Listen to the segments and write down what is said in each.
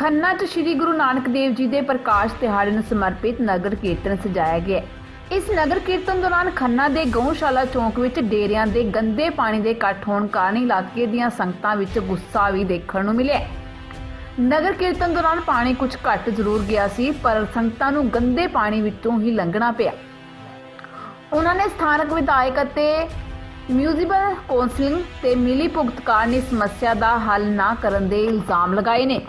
ਖੰਨਾ 'ਚ ਸ੍ਰੀ ਗੁਰੂ ਨਾਨਕ ਦੇਵ ਜੀ ਦੇ ਪ੍ਰਕਾਸ਼ ਦਿਹਾੜੇ ਨੂੰ ਸਮਰਪਿਤ ਨਗਰ ਕੀਰਤਨ ਸਜਾਇਆ ਗਿਆ ਇਸ ਨਗਰ ਕੀਰਤਨ ਦੌਰਾਨ ਖੰਨਾ ਦੇ ਗਊਸ਼ਾਲਾ ਚੌਂਕ ਵਿੱਚ ਡੇਰਿਆਂ ਦੇ ਗੰਦੇ ਪਾਣੀ ਦੇ ਇਕੱਠ ਹੋਣ ਕਾਰਨ ਇਲਾਕੇ ਦੀਆਂ ਸੰਗਤਾਂ ਵਿੱਚ ਗੁੱਸਾ ਵੀ ਦੇਖਣ ਨੂੰ ਮਿਲਿਆ ਨਗਰ ਕੀਰਤਨ ਦੌਰਾਨ ਪਾਣੀ ਕੁਝ ਘੱਟ ਜ਼ਰੂਰ ਗਿਆ ਸੀ, ਪਰ ਸੰਗਤਾਂ ਨੂੰ ਗੰਦੇ ਪਾਣੀ ਵਿੱਚੋਂ ਹੀ ਲੰਘਣਾ ਪਿਆ। ਉਹਨਾਂ ਨੇ ਸਥਾਨਕ ਵਿਧਾਇਕ ਅਤੇ ਮਿਊਨਿਸਪਲ ਕੌਂਸਲਿੰਗ ਤੇ ਮਿਲੀ ਭੁਗਤ ਕਾਰਨ ਇਸ ਸਮੱਸਿਆ ਦਾ ਹੱਲ ਨਾ ਕਰਨ ਦੇ ਇਲਜ਼ਾਮ ਲਗਾਏ ਨੇ।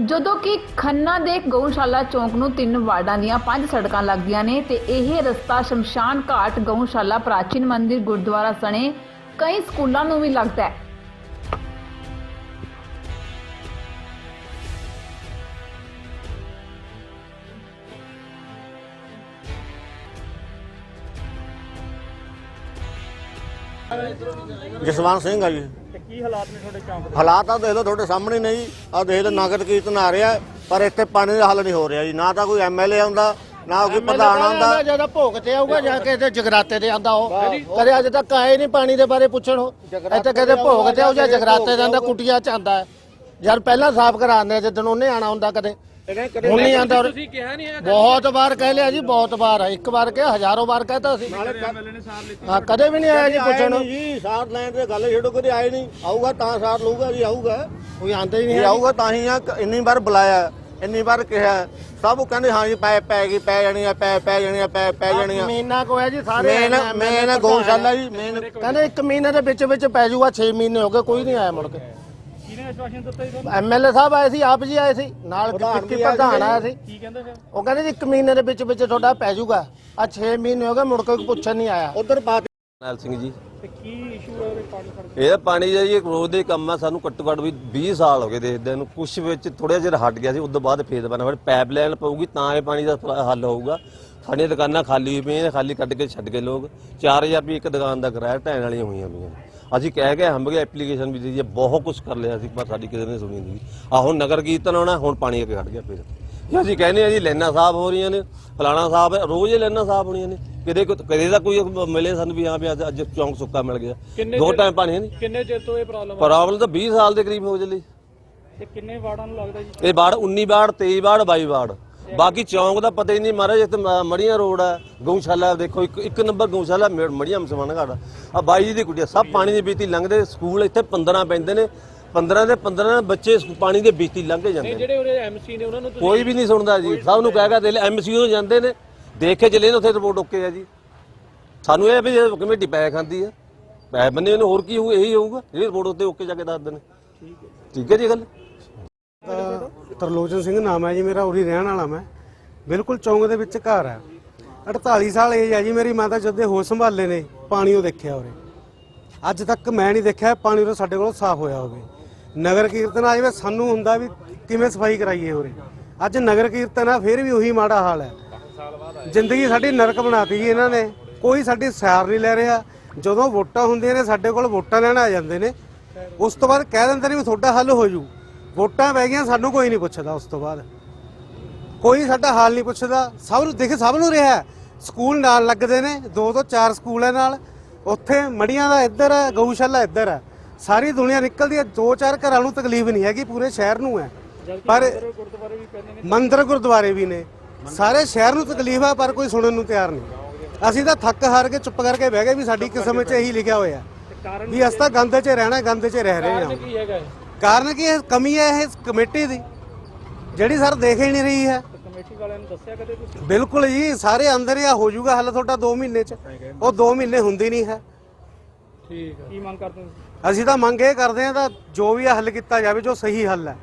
ਜਦੋਂ ਕਿ ਖੰਨਾ ਦੇ ਗਊਸ਼ਾਲਾ ਚੌਂਕ ਨੂੰ ਤਿੰਨ ਵਾਰਡਾਂ ਦੀਆਂ ਪੰਜ ਸੜਕਾਂ ਲੱਗਦੀਆਂ ਨੇ ਤੇ ਇਹ ਰਸਤਾ ਸ਼ਮਸ਼ਾਨ ਘਾਟ ਗਊਸ਼ਾਲਾ ਪ੍ਰਾਚੀਨ ਮੰਦਿਰ ਗੁਰਦੁਆਰਾ ਸਣੇ ਕਈ ਸਕੂਲਾਂ ਨੂੰ ਵੀ ਲੱਗਦਾ ਹੈ। ਜਸਵੰਤ ਸਿੰਘ ਆ ਜੀ। ਕੀ ਹਾਲਾਤ ਨੇ ਤੁਹਾਡੇ ਚੌਂਕ ਦੇ? ਹਾਲਾਤ ਆ ਦੇਖ ਲਓ ਤੁਹਾਡੇ ਸਾਹਮਣੇ ਨੇ ਜੀ। ਆ ਦੇਖ ਲਓ ਨਗਰ ਕੀਰਤਨ ਆ ਰਿਹਾ ਪਰ ਇੱਥੇ ਪਾਣੀ ਦਾ ਹੱਲ ਨਹੀਂ ਹੋ ਰਿਹਾ ਜੀ। ਨਾ ਤਾਂ ਕੋਈ ਐਮਐਲਏ ਆਉਂਦਾ ਨਾ ਕੋਈ ਪ੍ਰਧਾਨ ਆਉਂਦਾ। ਜਦੋਂ ਭੋਗ ਤੇ ਆਊਗਾ ਜਾ ਕੇ ਤੇ ਜਗਰਾਤੇ ਤੇ ਆਂਦਾ ਉਹ। ਕਦੇ ਅੱਜ ਤੱਕ ਆਏ ਨਹੀਂ ਪਾਣੀ ਦੇ ਬਾਰੇ ਪੁੱਛਣ ਉਹ। ਇੱਥੇ ਕਦੇ ਭੋਗ ਤੇ ਆਉ ਜਾਂ ਜਗਰਾਤੇ ਤੇ ਆਂਦਾ ਕੁਟੀਆਂ ਚ ਆਂਦਾ। ਯਾਰ ਪਹਿਲਾਂ ਸਾਫ਼ ਕਰਾਉਂਦੇ ਜਦੋਂ ਉਹਨੇ ਆਣਾ ਹੁੰਦਾ ਕਦੇ। ਹੁਣ ਨਹੀਂ ਆਂਦਾ ਔਰ ਤੁਸੀਂ ਕਿਹਾ ਨਹੀਂ ਬਹੁਤ ਵਾਰ ਕਹਿ ਲਿਆ ਜੀ ਬਹੁਤ ਵਾਰ ਇੱਕ ਵਾਰ ਕਿਹਾ ਹਜ਼ਾਰੋਂ ਵਾਰ ਕਹਤਾ ਸਾਰ ਲਿੱਤੀ। ਹਾਂ ਕਦੇ ਵੀ ਨਹੀਂ ਆਇਆ ਜੀ ਪੁੱਛਣ। ਜੀ ਸਾਥ ਲੈਣ ਦੇ ਗੱਲ ਛੱਡੋ ਕਦੇ ਆਏ ਨਹੀਂ। ਆਊਗਾ ਤਾਂ ਸਾਥ ਲਊਗਾ ਜੀ ਆਊਗਾ। ਕੋਈ ਆਂਦਾ ਹੀ ਨਹੀਂ ਆਊਗਾ ਤਾਂ ਹੀ ਆ ਇੰਨੀ ਵਾਰ ਬੁਲਾਇਆ ਇੰਨੀ ਵਾਰ ਕਿਹਾ। ਸਭ ਕਹਿੰਦੇ ਹਾਂ ਜੀ ਪੈ ਪੈ ਗਈ ਪੈ ਜਾਣੀ ਆ ਪੈ ਪੈ ਜਾਣੀ ਆ ਪੈ ਪੈ ਜਾਣੀ ਆ। ਮਹੀਨਾ ਕੋ ਹੈ ਜੀ ਸਾਰੇ ਮੇਨ MLA ਗਊਸ਼ਾਲਾ ਜੀ ਮੇਨ ਕਹਿੰਦੇ ਇੱਕ ਮਹੀਨੇ ਦੇ ਵਿੱਚ ਵਿੱਚ ਪੈ ਜਾਊਗਾ 6 ਮਹੀਨੇ ਹੋ ਗਏ ਕੋਈ ਨਹੀਂ ਆਇਆ ਮੁੜ ਕੇ। ਆਸ਼ਵਾਸਨ ਦਿੱਤਾ ਜੀ ਤੁਹਾਨੂੰ? ਐਮਐਲਏ ਸਾਹਿਬ ਆਏ ਸੀ ਆਪ ਜੀ ਆਏ ਸੀ ਨਾਲ ਪ੍ਰਧਾਨ ਆਏ ਪ੍ਰਧਾਨ ਆਇਆ ਸੀ। ਕੀ ਕਹਿੰਦੇ ਫਿਰ ਉਹ ਕਹਿੰਦੇ ਜੀ ਇੱਕ ਮਹੀਨੇ ਦੇ ਵਿੱਚ ਵਿੱਚ ਤੁਹਾਡਾ ਪੈ ਜਾਊਗਾ। ਆ 6 ਮਹੀਨੇ ਹੋ ਗਏ ਮੁੜ ਕੇ ਕੋਈ ਪੁੱਛਣ ਨਹੀਂ ਆਇਆ। ਉਧਰ ਕੇ ਨਾਲ ਸਿੰਘ ਜੀ। ਤੇ ਕੀ ਇਸ਼ੂ ਹੈ ਉਹਦੇ ਪਾਣੀ ਖੜ ਇਹ ਪਾਣੀ ਦਾ ਜੀ ਇੱਕ ਰੋਜ਼ ਦੇ ਕੰਮ ਆ ਸਾਨੂੰ ਘੱਟੋ ਘੱਟ ਵੀ 20 ਸਾਲ ਹੋ ਗਏ ਦੇਖਦੇ ਨੂੰ। ਕੁਛ ਵਿੱਚ ਥੋੜਾ ਜਿਹਾ ਹਟ ਗਿਆ ਸੀ ਉਸ ਤੋਂ ਬਾਅਦ ਫੇਰ ਬਣਾ ਫਿਰ ਪਾਈਪ ਲਾਈਨ ਪਊਗੀ ਤਾਂ ਇਹ ਪਾਣੀ ਦਾ ਥੋੜ੍ਹਾ ਹੱਲ ਹੋਊਗਾ। ਸਾਡੀਆਂ ਦੁਕਾਨਾਂ ਖਾਲੀ ਹੋਈ ਪਈਆਂ ਨੇ ਖਾਲੀ ਕੱਢ ਕੇ ਛੱਡ ਕੇ ਲੋਕ। 4000 ਰੁਪਏ ਇੱਕ ਦੁਕਾਨ ਦਾ ਕਿਰਾਇਆ ਢਾਣ ਵਾਲੀਆਂ ਹੋਈਆਂ ਪਈਆਂ ਨੇ। ਅਸੀਂ ਕਹਿ ਗਏ ਹੰਬ ਗਏ ਐਪਲੀਕੇਸ਼ਨ ਵੀ ਦਿੱਤੀ ਹੈ ਬਹੁਤ ਕੁਝ ਕਰ ਲਿਆ ਸੀ ਪਰ ਸਾਡੀ ਕਿਸੇ ਨੇ ਸੁਣੀ ਨਹੀਂ। ਆ ਹੁਣ ਨਗਰ ਕੀਰਤਨ ਆਉਣਾ ਹੁਣ ਪਾਣੀ ਅੱਗੇ ਖੜ ਗਿਆ ਫਿਰ। ਜੇ ਅਸੀਂ ਕਹਿੰਦੇ ਆ ਜੀ ਲੈਣਾ ਸਾਫ਼ ਹੋ ਰਹੀਆਂ ਨੇ ਫਲਾਣਾ ਸਾਫ਼ ਹੈ ਰੋਜ਼ ਹੀ ਲੈਣਾ ਸਾਫ਼ ਹੋਣੀਆਂ ਨੇ। ਕਿਤੇ ਕਦੇ ਦਾ ਕੋਈ ਮਿਲੇ ਸਾਨੂੰ ਵੀ ਹਾਂ ਵੀ ਅੱਜ- ਚੌਂਕ ਸੁੱਕਾ ਮਿਲ ਗਿਆ। ਦੋ ਟਾਈਮ ਪਾਣੀ ਨਹੀਂ ਕਿੰਨੇ ਚਿਰ ਤੋਂ ਇਹ ਪ੍ਰੋਬਲਮ ਪ੍ਰੋਬਲਮ ਤਾਂ 20 ਸਾਲ ਦੇ ਕਰੀਬ ਹੋ ਚੱਲੀ। ਤੇ ਕਿੰਨੇ ਵਾਰਡਾਂ ਨੂੰ ਲੱਗਦਾ ਜੀ? ਇਹ ਬਾੜ 19 ਬਾੜ 23 ਬਾੜ 22 ਬਾੜ ਬਾਕੀ ਚੌਂਕ ਦਾ ਪਤਾ ਹੀ ਨਹੀਂ ਮਹਾਰਾਜ ਇੱਥੇ ਮ- ਮੜੀਆਂ ਰੋਡ ਹੈ ਗਊਸ਼ਾਲਾ ਦੇਖੋ ਇੱਕ ਇੱਕ ਨੰਬਰ ਗਊਸ਼ਾਲਾ ਮ- ਮੜੀਆਂ ਮਸਮਾਨ ਘਾਟ ਆ। ਬਾਈ ਜੀ ਦੀ ਕੁੜੀਆਂ ਸਭ ਪਾਣੀ ਦੀ ਬੀਤੀ ਲੰਘਦੇ ਸਕੂਲ ਇੱਥੇ 15 ਪੈਂਦੇ ਨੇ 15 ਦੇ 15 ਬੱਚੇ ਸਕੂ- ਪਾਣੀ ਦੇ ਬੀਤੀ ਲੰਘ ਕੇ ਜਾਂਦੇ ਨੇ। ਜਿਹੜੇ ਉਹਦੇ ਐਮਸੀ ਨੇ ਉਹਨਾਂ ਨੂੰ ਤੁਸੀਂ ਕੋਈ ਵੀ ਨਹੀਂ ਸੁਣਦਾ ਜੀ ਸਭ ਨੂੰ ਕਹਿ ਕੇ ਦੇ ਐਮਸੀਓ ਜਾਂਦੇ ਨੇ ਦੇਖ ਕੇ ਚਲੇ ਨੇ ਉੱਥੇ ਰਿਪੋਰਟ ਓਕੇ ਆ ਜੀ। ਸਾਨੂੰ ਇਹ ਵੀ ਜੇ ਕਮੇਟੀ ਪੈ ਖਾਂਦੀ ਹੈ ਪੈ ਬੰਨੇ ਉਹਨੂੰ ਹੋਰ ਕੀ ਹੋਊ ਇਹੀ ਹੋਊਗਾ ਜਿਹੜੀ ਰਿਪੋਰਟ ਉੱਤੇ ਓਕੇ ਜਾ ਕੇ ਦੱਸ ਦੇਣ ਠੀਕ ਹੈ ਠੀਕ ਹੈ ਜੀ ਗੱਲ? ਤਰਲੋਚਨ ਸਿੰਘ ਨਾਮ ਹੈ ਜੀ ਮੇਰਾ, ਉਰੀ ਰਹਿਣ ਵਾਲਾ ਮੈਂ। ਬਿਲਕੁਲ ਚੌਂਕ ਦੇ ਵਿੱਚ ਘਰ ਹੈ। 48 ਸਾਲ ਏਜ ਹੈ ਜੀ ਮੇਰੀ ਮਾਤਾ ਜਦ ਦੇ ਹੋਸ਼ ਸੰਭਾਲੇ ਨੇ ਪਾਣੀ ਉਹ ਦੇਖਿਆ ਉਰੇ। ਅੱਜ ਤੱਕ ਮੈਂ ਨਹੀਂ ਦੇਖਿਆ ਪਾਣੀ ਉਰੇ ਸਾਡੇ ਕੋਲ ਸਾਫ਼ ਹੋਇਆ ਹੋਵੇ। ਨਗਰ ਕੀਰਤਨ ਆ ਜਾਵੇ ਸਾਨੂੰ ਹੁੰਦਾ ਵੀ ਕਿਵੇਂ ਸਫ਼ਾਈ ਕਰਾਈਏ ਉਰੇ। ਅੱਜ ਨਗਰ ਕੀਰਤਨ ਆ, ਫਿਰ ਵੀ ਉਹੀ ਮਾੜਾ ਹਾਲ ਹੈ। ਜ਼ਿੰਦਗੀ ਸਾਡੀ ਨਰਕ ਬਣਾਤੀ ਜੀ ਇਹਨਾਂ ਨੇ। ਕੋਈ ਸਾਡੀ ਸਾਰ ਨਹੀਂ ਲੈ ਰਿਹਾ। ਜਦੋਂ ਵੋਟਾਂ ਹੁੰਦੀਆਂ ਨੇ, ਸਾਡੇ ਕੋਲ ਵੋਟਾਂ ਲੈਣ ਆ ਜਾਂਦੇ ਨੇ। ਉਸ ਤੋਂ ਬਾਅਦ ਕਹਿ ਦਿੰਦੇ ਨੇ ਵੀ ਤੁਹਾਡਾ ਹੱਲ ਹੋ ਜੂ। ਵੋਟਾਂ ਪੈ ਗਈਆਂ ਸਾਨੂੰ ਕੋਈ ਨਹੀਂ ਪੁੱਛਦਾ ਉਸ ਤੋਂ ਬਾਅਦ। ਕੋਈ ਸਾਡਾ ਹਾਲ ਨਹੀਂ ਪੁੱਛਦਾ। ਸਭ ਨੂੰ ਦੇਖ ਸਭ ਨੂੰ ਰਿਹਾ। ਸਕੂਲ ਨਾਲ ਲੱਗਦੇ ਨੇ ਦੋ ਤੋਂ ਚਾਰ ਸਕੂਲ ਹੈ ਨਾਲ। ਉੱਥੇ ਮੜੀਆਂ ਦਾ ਇੱਧਰ ਹੈ ਗਊਸ਼ਾਲਾ ਇੱਧਰ ਹੈ। ਸਾਰੀ ਦੁਨੀਆ ਨਿਕਲਦੀ ਹੈ ਦੋ ਚਾਰ ਘਰਾਂ ਨੂੰ ਤਕਲੀਫ ਨਹੀਂ ਹੈਗੀ ਪੂਰੇ ਸ਼ਹਿਰ ਨੂੰ ਹੈ। ਪਰ ਮੰਦਿਰ ਗੁਰਦੁਆਰੇ ਵੀ ਨੇ। ਸਾਰੇ ਸ਼ਹਿਰ ਨੂੰ ਤਕਲੀਫ ਆ ਪਰ ਕੋਈ ਸੁਣਨ ਨੂੰ ਤਿਆਰ ਨਹੀਂ। ਅਸੀਂ ਤਾਂ ਥੱਕ ਹਾਰ ਕੇ ਚੁੱਪ ਕਰਕੇ ਬਹਿ ਗਏ ਵੀ ਸਾਡੀ ਕਿਸਮਤ 'ਚ ਇਹੀ ਲਿਖਿਆ ਹੋਇਆ। ਵੀ ਅਸੀਂ ਤਾਂ ਗੰਦ 'ਚ ਰਹਿਣਾ ਗੰਦ 'ਚ ਰਹਿ ਰਹੇ ਹਾਂ। ਕਾਰਨ ਕੀ ਇਹ ਕਮੀ ਹੈ ਇਹ ਕਮੇਟੀ ਦੀ ਜਿਹੜੀ ਸਰ ਦੇਖ ਹੀ ਨਹੀਂ ਰਹੀ ਹੈ। ਕਮੇਟੀ ਵਾਲਿਆਂ ਨੂੰ ਦੱਸਿਆ ਕਦੇ ਤੁਸੀਂ ਬਿਲਕੁਲ ਜੀ ਸਾਰੇ ਅੰਦਰ ਹੀ ਆ ਹੋ ਜਾਊਗਾ ਹੱਲ ਤੁਹਾਡਾ 2 ਮਹੀਨੇ 'ਚ। ਉਹ 2 ਮਹੀਨੇ ਹੁੰਦੀ ਨਹੀਂ ਹੈ। ਠੀਕ ਹੈ ਕੀ ਮੰਗ ਕਰਦੇ ਹੋ? ਅਸੀਂ ਤਾਂ ਮੰਗ ਇਹ ਕਰਦੇ ਹਾਂ ਤਾਂ ਜੋ ਵੀ ਆ ਹੱਲ ਕੀਤਾ ਜਾਵੇ ਜੋ ਸਹੀ ਹੱਲ ਹੈ।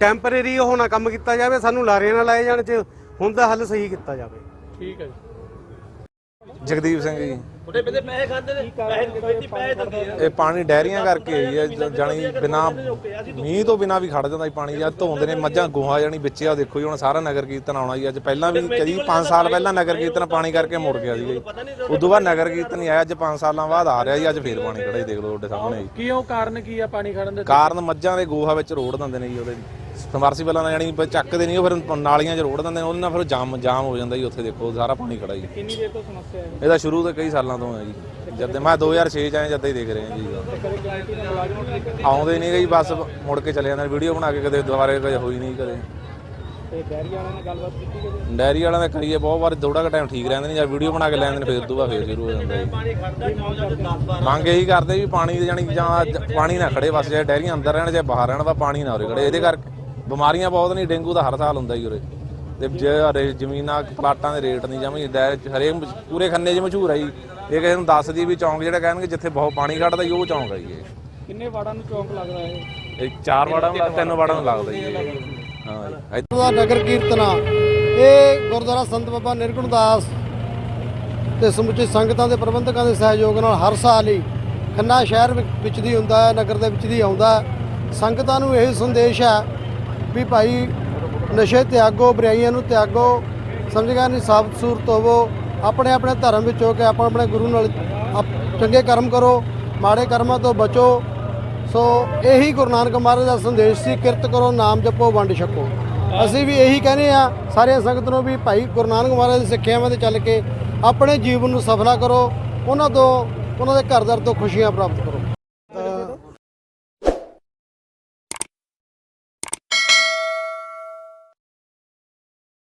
ਟੈਂਪਰੇਰੀ ਉਹ ਨਾ ਕੰਮ ਕੀਤਾ ਜਾਵੇ ਸਾਨੂੰ ਲਾਰੇ ਨਾ ਲਾਏ ਜਾਣ ਚ ਹੁਣ ਦਾ ਹੱਲ ਸਹੀ ਕੀਤਾ ਜਾਵੇ। ਠੀਕ ਹੈ ਜੀ। ਜਗਦੀਪ ਸਿੰਘ ਜੀ। ਉਹਦੇ ਬੰਦੇ ਪੈਸੇ ਖਾਂਦੇ ਨੇ। ਪੈਸੇ ਕਮੇਟੀ ਪੈਸੇ ਦਿੰਦੀ ਹੈ। ਇਹ ਪਾਣੀ ਡੈਰੀਆਂ ਕਰਕੇ ਹੋਈ ਹੈ ਜ- ਜਾਣੀ ਬਿਨਾ ਮੀਂਹ ਤੋਂ ਬਿਨਾ ਵੀ ਖੜ ਜਾਂਦਾ ਜੀ ਪਾਣੀ ਜਾਂ ਧੋਂਦੇ ਨੇ ਮੱਝਾਂ ਗੋਹਾ ਜਾਣੀ ਵਿੱਚ ਆ ਦੇਖੋ ਜੀ ਹੁਣ ਸਾਰਾ ਨਗਰ ਕੀਰਤਨ ਆਉਣਾ ਜੀ ਅੱਜ ਪਹਿਲਾਂ ਵੀ ਕਦੀ 5 ਸਾਲ ਪਹਿਲਾਂ ਨਗਰ ਕੀਰਤਨ ਪਾਣੀ ਕਰਕੇ ਮੁੜ ਗਿਆ ਸੀ ਜੀ। ਉਦੋਂ ਬਾਅਦ ਨਗਰ ਕੀਰਤਨ ਨਹੀਂ ਆਇਆ ਅੱਜ 5 ਸਾਲਾਂ ਬਾਅਦ ਆ ਰਿਹਾ ਜੀ ਅੱਜ ਫੇਰ ਪਾਣੀ ਖੜਾ ਜੀ ਦੇਖ ਲਓ ਤੁਹਾਡੇ ਸਾਹਮਣੇ। ਜੀ ਕੀ ਉਹ ਕਾਰਨ ਕੀ ਆ ਪਾਣੀ ਖੜਨ ਦੇ? ਕਾਰਨ ਮੱਝਾਂ ਦੇ ਗੋਹਾ ਵਿੱਚ ਰੋੜ ਦਿੰਦੇ ਨੇ ਜੀ ਉਹਦੇ ਸਮਰਸੀਬਲਾਂ ਨਾਲ ਬ- ਚੱਕਦੇ ਨਹੀਂ ਉਹ ਫਿਰ ਨਾਲੀਆਂ 'ਚ ਰੋੜ ਦਿੰਦੇ ਨੇ ਉਹਦੇ ਨਾਲ ਫਿਰ ਜਾਮ ਜਾਮ ਹੋ ਜਾਂਦਾ ਜੀ ਉੱਥੇ ਦੇਖੋ ਸਾਰਾ ਪਾਣੀ ਖੜਾ ਜੀ। ਕਿੰਨੀ ਦੇਰ ਤੋਂ ਸਮੱਸਿਆ ਹੈ? ਇਹਦਾ ਸ਼ੁਰੂ ਤੋਂ ਕਈ ਸਾਲਾਂ ਤੋਂ ਹੈ ਜੀ। ਜਦ ਦੇ ਮੈਂ 2006 ਚ ਆਇਆ ਜਦ ਹੀ ਦੇਖ ਰਹੇ ਹਾਂ ਜੀ। ਦੇ ਆਉਂਦੇ ਨਹੀਂ ਗਈ ਬਸ ਮੁੜ ਕੇ ਚਲੇ ਜਾਂਦੇ ਵੀਡੀਓ ਬਣਾ ਕੇ ਕਦੇ ਦੁਬਾਰੇ ਕਦੇ ਹੋਈ ਨਹੀਂ ਕਦੇ। ਤੇ ਡੈਰੀ ਵਾਲਿਆਂ ਨਾਲ ਗੱਲਬਾਤ ਕੀਤੀ ਕਦੇ? ਡੈਰੀ ਵਾਲਿਆਂ ਦਾ ਕਰੀਏ ਬਹੁਤ ਵਾਰ ਥੋੜਾ ਟਾਈਮ ਠੀਕ ਰਹਿੰਦੇ ਨੇ ਜਾਂ ਵੀਡੀਓ ਬਣਾ ਕੇ ਲੈ ਜਾਂਦੇ ਨੇ ਫਿਰ ਦੁਬਾਰਾ ਫੇਰ ਸ਼ੁਰੂ ਹੋ ਜਾਂਦਾ ਮੰਗ ਇਹੀ ਕਰਦੇ ਵੀ ਪਾਣੀ ਦੀ ਜਾਣੀ ਜਾਂ ਪਾਣੀ ਨਾ ਖੜੇ ਬਸ ਜੇ ਡੈਰੀਆਂ ਅੰਦਰ ਰਹਿਣ ਜਾਂ ਬਾਹਰ ਰਹਿਣ ਬਸ ਪਾਣੀ ਨਾ ਉਰੇ ਖੜੇ ਇਹਦੇ ਕਰਕੇ। ਬਿਮਾਰੀਆਂ ਬਹੁਤ ਨੇ ਡੇਂਗੂ ਦਾ ਹਰ ਸਾਲ ਹੁੰਦਾ ਜੀ ਉਰੇ। ਤੇ ਜੇ ਜ਼ਮੀਨਾਂ ਪਲਾਟਾਂ ਦੇ ਰੇਟ ਨਹੀਂ ਜਮੀ ਹਰੇਕ ਮ- ਪੂਰੇ ਖੰਨੇ 'ਚ ਮਸ਼ਹੂਰ ਆ ਜੀ। ਇਹ ਕਿਸੇ ਨੂੰ ਦੱਸਦੀ ਵੀ ਚੌਂਕ ਜਿਹੜਾ ਕਹਿਣਗੇ ਜਿੱਥੇ ਬਹੁਤ ਪਾਣੀ ਖੜਦਾ ਜੀ ਉਹ ਚੌਂਕ ਆ ਜੀ ਇਹ। ਕਿੰਨੇ ਵਾਰਡਾਂ ਨੂੰ ਚੌਂਕ ਲੱਗਦਾ ਇਹ? ਇਹ ਚਾਰ ਵਾੜਾਂ ਨੂੰ ਤਿੰਨ ਵਾੜਾਂ ਨੂੰ ਲੱਗਦਾ ਜੀ। ਹਾਂ ਜੀ। ਦਾ ਨਗਰ ਕੀਰਤਨ। ਆ ਇਹ ਗੁਰਦੁਆਰਾ ਸੰਤ ਬਾਬਾ ਨਿਰਗੁਣ ਦਾਸ ਤੇ ਸਮੁੱਚੀ ਸੰਗਤਾਂ ਦੇ ਪ੍ਰਬੰਧਕਾਂ ਦੇ ਸਹਿਯੋਗ ਨਾਲ ਹਰ ਸਾਲ ਹੀ ਖੰਨਾ ਸ਼ਹਿਰ ਵਿੱਚ- ਦੀ ਹੁੰਦਾ ਹੈ ਨਗਰ ਦੇ ਵਿੱਚ ਦੀ ਆਉਂਦਾ ਹੈ। ਸੰਗਤਾਂ ਨੂੰ ਇਹ ਸੰਦੇਸ਼ ਹੈ ਵੀ ਭਾਈ ਨਸ਼ੇ ਤਿਆਗੋ, ਬੁਰਾਈਆਂ ਨੂੰ ਤਿਆਗੋ, ਸਮਝ ਗਏ ਨਹੀਂ, ਸਾਬਤ ਸੂਰਤ ਹੋਵੋ, ਆਪਣੇ ਆਪਣੇ ਧਰਮ ਵਿੱਚ ਹੋ ਕੇ ਆਪਣੇ ਆਪਣੇ ਗੁਰੂ ਨਾਲ ਚੰਗੇ ਕਰਮ ਕਰੋ, ਮਾੜੇ ਕਰਮਾਂ ਤੋਂ ਬਚੋ। ਸੋ ਇਹੀ ਗੁਰੂ ਨਾਨਕ ਮਹਾਰਾਜ ਦਾ ਸੰਦੇਸ਼ ਸੀ, ਕਿਰਤ ਕਰੋ, ਨਾਮ ਜਪੋ, ਵੰਡ ਛਕੋ। ਅਸੀਂ ਵੀ ਇਹੀ ਕਹਿੰਦੇ ਆ ਸਾਰੀਆਂ ਸੰਗਤ ਨੂੰ ਵੀ ਭਾਈ ਗੁਰੂ ਨਾਨਕ ਮਹਾਰਾਜ ਦੀ ਸਿੱਖਿਆਵਾਂ ਤੇ ਚੱਲ ਕੇ ਆਪਣੇ ਜੀਵਨ ਨੂੰ ਸਫਲਾ ਕਰੋ, ਉਹਨਾਂ ਤੋਂ, ਉਹਨਾਂ ਦੇ ਘਰ ਦਰ ਤੋਂ ਖੁਸ਼ੀਆਂ ਪ੍ਰਾਪਤ ਕਰੋ।